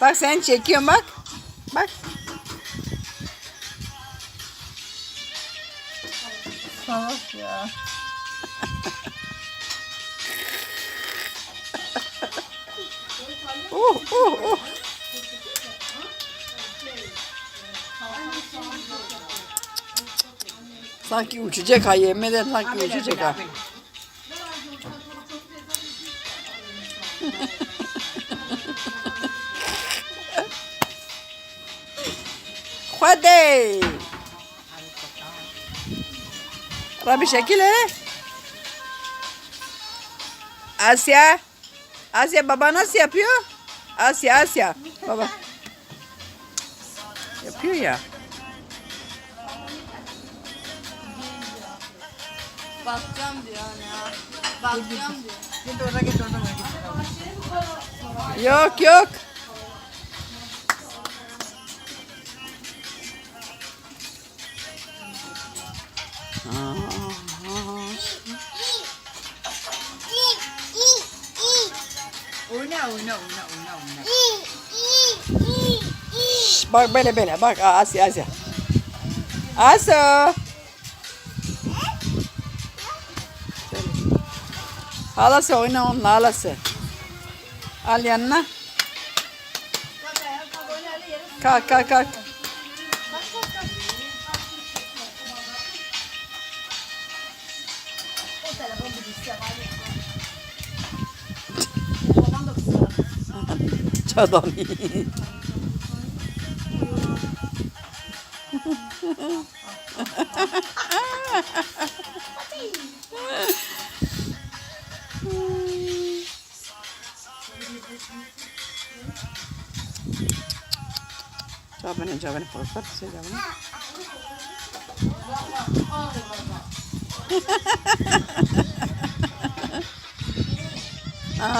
Bak sen çekiyorum bak. Bak. Salak ya. Oh oh oh. Sanki uçacak ha yemeden sanki uçacak ha. Hadi. Rabi şekil he. Asya. Asya baba nasıl yapıyor? Asya Asya. Baba. Yapıyor ya. Bakacağım diyor ya. Bakacağım diyor. Git orada git orada. Yok yok. Oyna oyna oyna oyna oyna. Şş, Bak böyle böyle bak Asya Asya. Asya. Halası oyna onunla halası. Al yanına. Kalk kalk kalk. coba nih coba nih coba nih coba nih Uh.